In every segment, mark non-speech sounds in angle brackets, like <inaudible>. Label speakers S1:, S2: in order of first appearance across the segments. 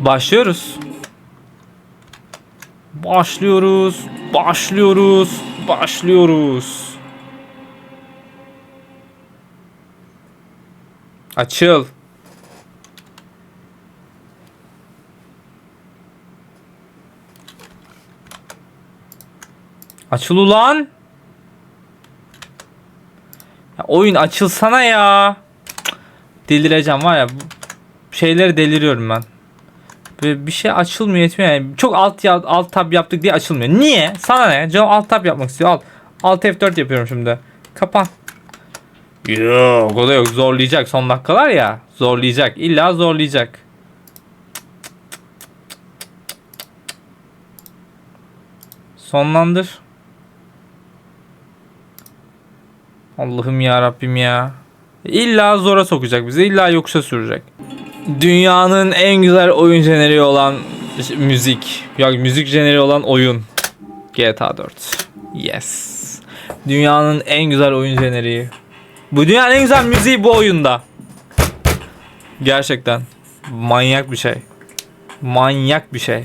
S1: Başlıyoruz. Başlıyoruz. Başlıyoruz. Başlıyoruz. Açıl. Açıl ulan. Ya oyun açılsana ya. Delireceğim var ya. Şeyleri deliriyorum ben. Bir şey açılmıyor etmiyor yani. Çok alt ya, alt tab yaptık diye açılmıyor. Niye? Sana ne? Canım alt tab yapmak istiyor. Al. Alt F4 yapıyorum şimdi. Kapan. Yok o da yok. Zorlayacak son dakikalar ya. Zorlayacak. İlla zorlayacak. Sonlandır. Allah'ım ya Rabbim ya. İlla zora sokacak bizi. İlla yokuşa sürecek. Dünyanın en güzel oyun jeneriği olan müzik. Ya müzik jeneriği olan oyun. GTA 4. Yes. Dünyanın en güzel oyun jeneriği. Bu dünyanın en güzel müziği bu oyunda. Gerçekten. Manyak bir şey. Manyak bir şey.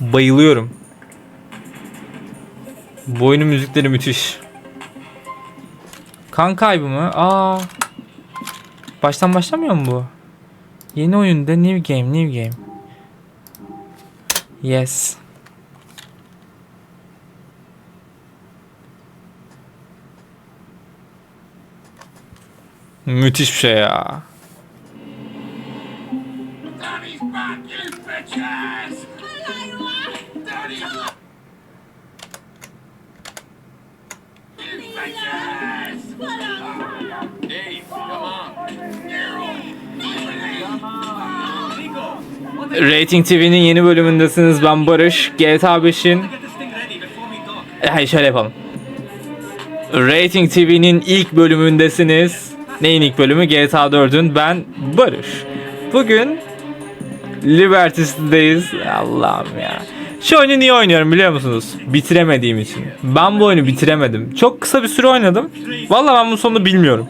S1: Bayılıyorum. Bu oyunun müzikleri müthiş. Kan kaybı mı? Aa. Baştan başlamıyor mu bu? Yeni oyunda new game, new game. Yes. Müthiş bir şey ya.
S2: Daddy's back, you bitches!
S1: Rating TV'nin yeni bölümündesiniz. Ben Barış. GTA 5'in Hayır şöyle yapalım. Rating TV'nin ilk bölümündesiniz. Neyin ilk bölümü? GTA 4'ün. Ben Barış. Bugün Liberty City'deyiz. Allah'ım ya. Şu oyunu niye oynuyorum biliyor musunuz? Bitiremediğim için. Ben bu oyunu bitiremedim. Çok kısa bir süre oynadım. Vallahi ben bunun sonunu bilmiyorum.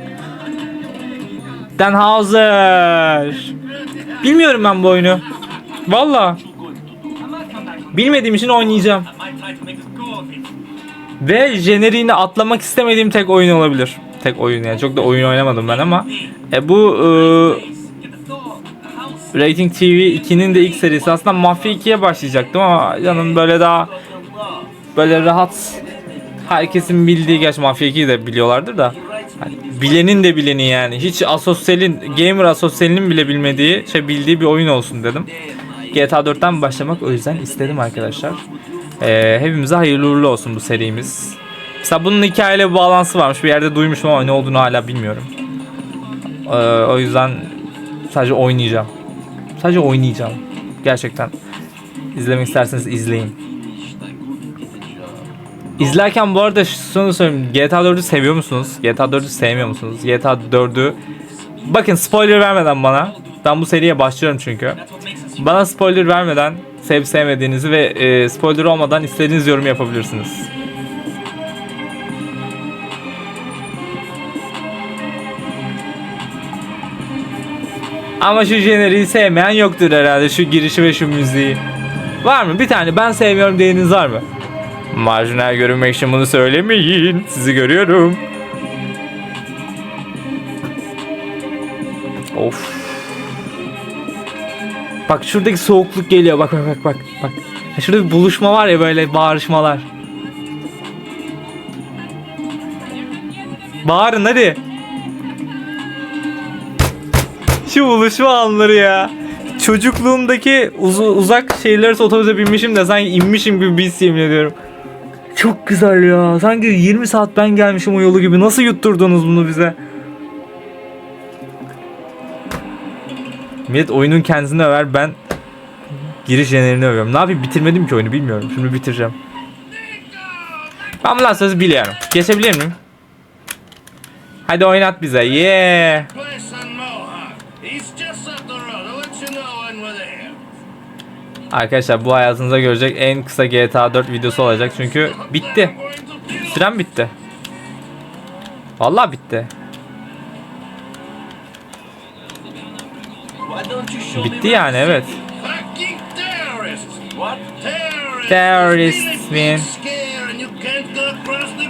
S1: Den Hauser. Bilmiyorum ben bu oyunu. Valla. Bilmediğim için oynayacağım. Ve jeneriğini atlamak istemediğim tek oyun olabilir. Tek oyun yani çok da oyun oynamadım ben ama e, bu e, Rating TV 2'nin de ilk serisi aslında Mafya 2'ye başlayacaktım ama canım böyle daha böyle rahat herkesin bildiği gerçi Mafya 2'yi de biliyorlardır da hani bilenin de bileni yani hiç asosyalin gamer asosyalinin bile bilmediği şey bildiği bir oyun olsun dedim. GTA 4'ten başlamak o yüzden istedim arkadaşlar. Ee, hepimize hayırlı uğurlu olsun bu serimiz. Mesela bunun hikayeyle bir bağlantısı varmış. Bir yerde duymuşum ama ne olduğunu hala bilmiyorum. Ee, o yüzden sadece oynayacağım. Sadece oynayacağım. Gerçekten. İzlemek isterseniz izleyin. İzlerken bu arada şunu söyleyeyim. GTA 4'ü seviyor musunuz? GTA 4'ü sevmiyor musunuz? GTA 4'ü Bakın spoiler vermeden bana. Ben bu seriye başlıyorum çünkü. Bana spoiler vermeden sevip sevmediğinizi ve e, spoiler olmadan istediğiniz yorum yapabilirsiniz. Ama şu jeneriği sevmeyen yoktur herhalde şu girişi ve şu müziği. Var mı? Bir tane ben sevmiyorum diyeniniz var mı? Marjinal görünmek için bunu söylemeyin. Sizi görüyorum. Of. Bak şuradaki soğukluk geliyor. Bak bak bak bak. bak. Şurada bir buluşma var ya böyle bağırışmalar. Bağırın hadi. Şu buluşma anları ya. Çocukluğumdaki uz- uzak şehirler otobüse binmişim de sanki inmişim gibi bir his ediyorum. Çok güzel ya. Sanki 20 saat ben gelmişim o yolu gibi. Nasıl yutturdunuz bunu bize? Millet oyunun kendisini över ben giriş jenerini övüyorum. Ne yapayım bitirmedim ki oyunu bilmiyorum. Şimdi bitireceğim. Ben bundan sözü biliyorum. Geçebilir miyim? Hadi oynat bize. Yeah. Arkadaşlar bu hayatınızda görecek en kısa GTA 4 videosu olacak çünkü bitti. Sürem bitti. Vallahi bitti.
S3: Why don't you show
S1: Bitti
S3: me
S1: yani evet.
S2: Fucking What? Terrorists.
S1: Terrorists,
S2: It's been a
S1: man.
S2: big scare and you can't go across the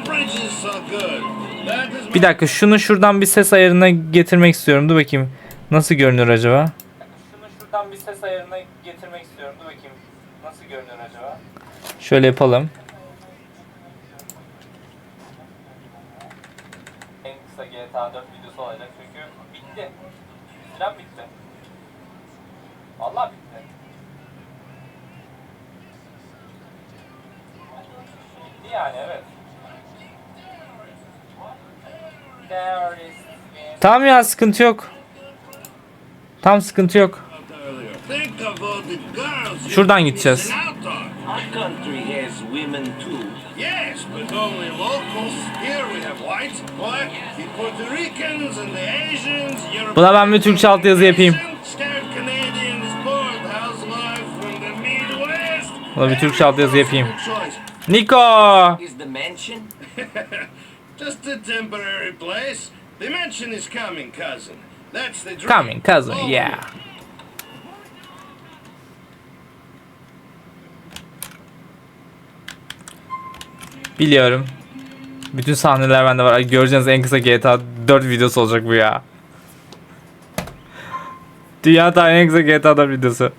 S2: bridges so good. That is
S1: Bir dakika şunu şuradan bir ses ayarına getirmek istiyorum. Dur bakayım. Nasıl görünür acaba? Şunu şuradan bir ses ayarına getirmek istiyorum. Dur bakayım. Nasıl görünür acaba? Şöyle yapalım. En kısa GTA 4 videosu olacak çünkü bitti. Süren bitti. Vallahi bitti. Bitti yani evet. Tamam ya sıkıntı yok. Tam sıkıntı yok. Şuradan gideceğiz.
S2: missing out on.
S3: Our country has women too.
S2: Yes, but only locals. Here we have white, black, the Puerto Ricans and the Asians. Europeans,
S1: Buna ben bir Türkçe altyazı yapayım. Buna bir Türkçe altyazı yapayım.
S2: Choice.
S1: Niko! <laughs>
S2: Just a temporary place. The mansion is coming, cousin. That's the dream.
S1: Coming cousin, yeah. Biliyorum. Bütün sahneler bende var. Göreceğiniz en kısa GTA 4 videosu olacak bu ya. Dünya tarihinin en kısa GTA 4 videosu.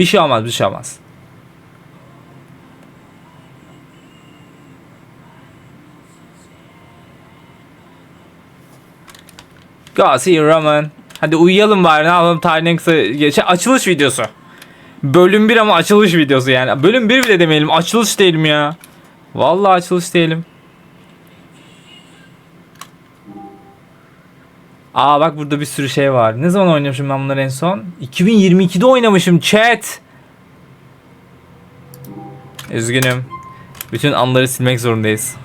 S1: Bir şey olmaz, bir şey olmaz. Go see Roman. Hadi uyuyalım bari ne yapalım tarihin kısa şey, açılış videosu. Bölüm 1 ama açılış videosu yani. Bölüm 1 bile demeyelim açılış diyelim ya. Vallahi açılış diyelim. Aa bak burada bir sürü şey var. Ne zaman oynamışım ben bunları en son? 2022'de oynamışım chat. Üzgünüm. Bütün anları silmek zorundayız.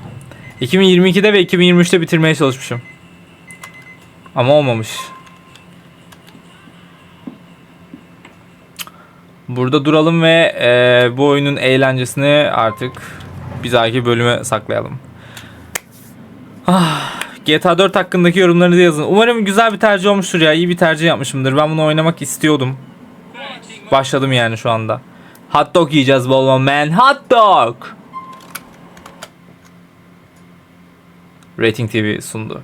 S1: 2022'de ve 2023'te bitirmeye çalışmışım. Ama olmamış. Burada duralım ve eee, bu oyunun eğlencesini artık bir dahaki bölüme saklayalım. Ah, GTA 4 hakkındaki yorumlarınızı yazın. Umarım güzel bir tercih olmuştur ya. İyi bir tercih yapmışımdır. Ben bunu oynamak istiyordum. Başladım yani şu anda. Hot dog yiyeceğiz bol bol man. Hot dog. Rating TV sundu.